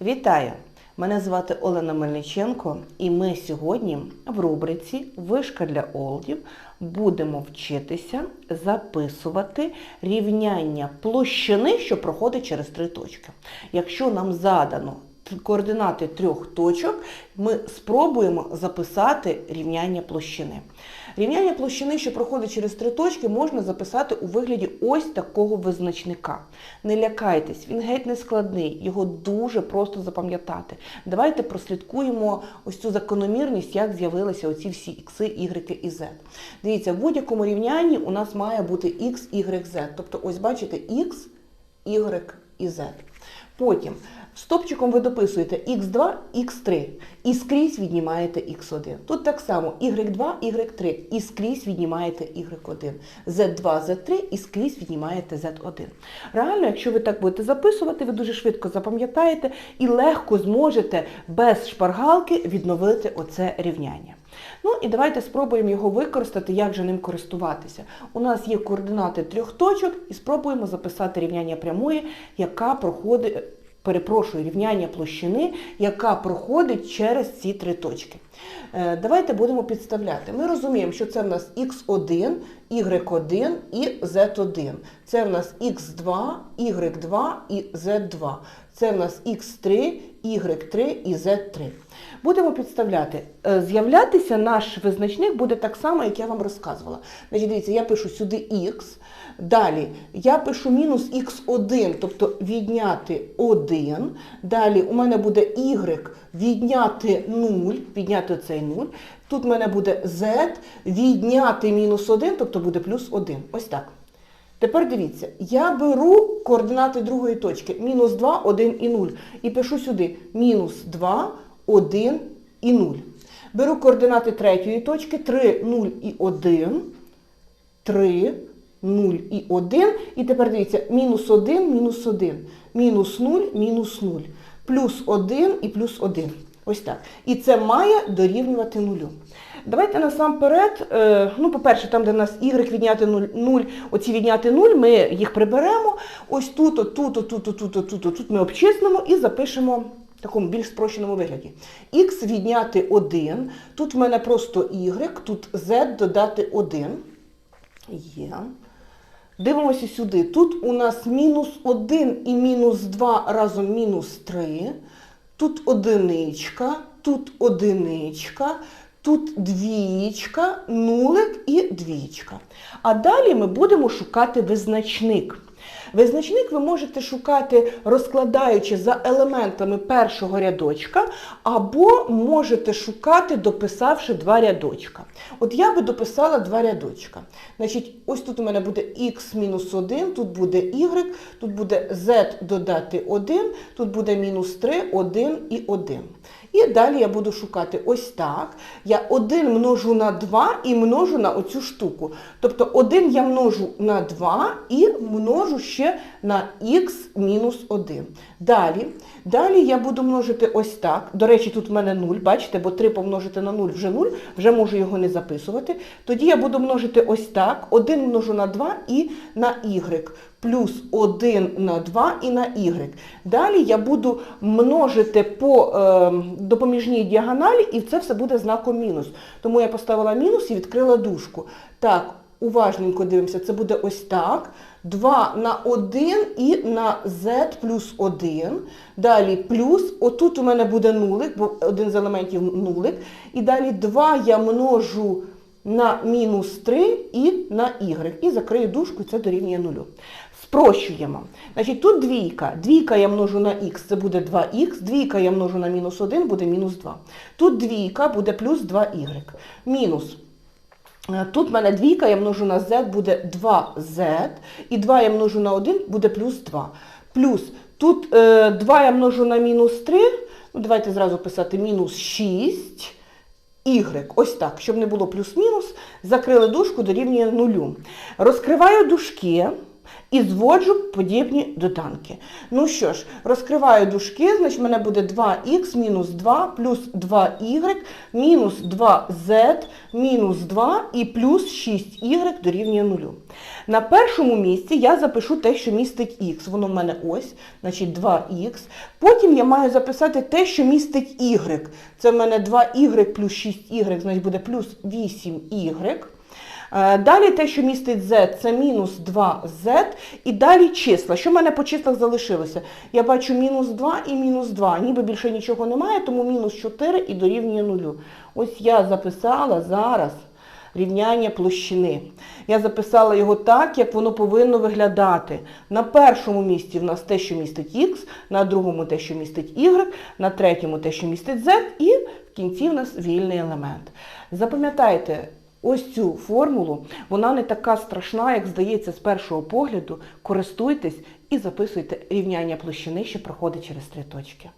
Вітаю! Мене звати Олена Мельниченко, і ми сьогодні в рубриці Вишка для олдів будемо вчитися записувати рівняння площини, що проходить через три точки. Якщо нам задано координати трьох точок, ми спробуємо записати рівняння площини. Рівняння площини, що проходить через три точки, можна записати у вигляді ось такого визначника. Не лякайтесь, він геть не складний, його дуже просто запам'ятати. Давайте прослідкуємо ось цю закономірність, як з'явилися оці всі ікси, ігреки і z. Дивіться, в будь-якому рівнянні у нас має бути x, y, z. Тобто, ось бачите, x, y і z. Потім стопчиком ви дописуєте x2, x3 і скрізь віднімаєте x1. Тут так само y2, y3 і скрізь віднімаєте y1. z2, z3 і скрізь віднімаєте z1. Реально, якщо ви так будете записувати, ви дуже швидко запам'ятаєте і легко зможете без шпаргалки відновити оце рівняння. Ну і давайте спробуємо його використати, як же ним користуватися. У нас є координати трьох точок, і спробуємо записати рівняння прямої, яка проходить, перепрошую, рівняння площини, яка проходить через ці три точки. Е, Давайте будемо підставляти. Ми розуміємо, що це в нас x1, y1 і z1. Це в нас x2, y2 і z2. Це в нас x3, y3 і z3. Будемо підставляти. Е, З'являтися наш визначник буде так само, як я вам розказувала. Значить, дивіться, я пишу сюди x. Далі я пишу мінус х1, тобто відняти 1. Далі у мене буде y відняти 0, відняти цей 0. Тут в мене буде z відняти мінус 1, тобто буде плюс 1. Ось так. Тепер дивіться, я беру координати другої точки. Мінус 2, 1 і 0. І пишу сюди мінус 2, 1 і 0. Беру координати третьої точки 3, 0 і 1. 3, 0 і 1. І тепер дивіться, мінус 1, мінус 1. Мінус 0, мінус 0. Плюс 1 і плюс 1. Ось так. І це має дорівнювати нулю. Давайте насамперед, е, ну, по-перше, там, де в нас y відняти 0, 0, оці відняти 0, ми їх приберемо. Ось тут, тут, тут, от тут, от тут, ми обчислимо і запишемо в такому більш спрощеному вигляді. Х відняти 1, тут в мене просто y, тут z додати 1. Є. Дивимося сюди. Тут у нас мінус 1 і мінус 2 разом мінус 3. Тут одиничка, тут одиничка, тут двієчка, нулик і двічка. А далі ми будемо шукати визначник. Визначник ви можете шукати, розкладаючи за елементами першого рядочка, або можете шукати, дописавши два рядочка. От я би дописала два рядочка. Значить, ось тут у мене буде х-1, тут буде y, тут буде z додати 1, тут буде мінус 3, 1 і 1. І далі я буду шукати ось так. Я 1 множу на 2 і множу на оцю штуку. Тобто 1 я множу на 2 і множу ще на х мінус 1. Далі, далі я буду множити ось так. До речі, тут в мене 0, бачите, бо 3 помножити на 0 вже 0, вже можу його не записувати. Тоді я буду множити ось так. 1 множу на 2 і на y. Плюс 1 на 2 і на y. Далі я буду множити по е, допоміжній діагоналі, і це все буде знаком мінус. Тому я поставила мінус і відкрила дужку. Так, уважненько дивимося, це буде ось так. 2 на 1 і на z плюс 1. Далі плюс, отут у мене буде нулик, бо один з елементів нулик. І далі 2 я множу на мінус 3 і на y. І закрию дужку, і це дорівнює нулю. Спрощуємо. Значить, тут двійка. Двійка я множу на х, це буде 2х. Двійка я множу на мінус 1, буде мінус 2. Тут двійка буде плюс 2y. Мінус. Е, Тут в мене двійка, я множу на z, буде 2z. І 2 я множу на 1, буде плюс 2. Плюс тут е, 2 я множу на мінус 3. Ну, давайте зразу писати мінус 6. Y. Ось так, щоб не було плюс-мінус, закрили дужку, дорівнює нулю. Розкриваю дужки. І зводжу подібні доданки. Ну що ж, розкриваю дужки, значить в мене буде 2х мінус 2 плюс 2y мінус 2z мінус 2 і плюс 6y дорівнює 0. На першому місці я запишу те, що містить х. Воно в мене ось, значить 2х. Потім я маю записати те, що містить y. Це в мене 2y плюс 6y, значить буде плюс 8y. Е, Далі те, що містить z, це мінус 2z. І далі числа. Що в мене по числах залишилося? Я бачу мінус 2 і мінус 2. Ніби більше нічого немає, тому мінус 4 і дорівнює 0. Ось я записала зараз рівняння площини. Я записала його так, як воно повинно виглядати. На першому місці в нас те, що містить х, на другому те, що містить y, на третьому те, що містить z, і в кінці в нас вільний елемент. Запам'ятайте, ось цю формулу, вона не така страшна, як здається з першого погляду. Користуйтесь і записуйте рівняння площини, що проходить через три точки.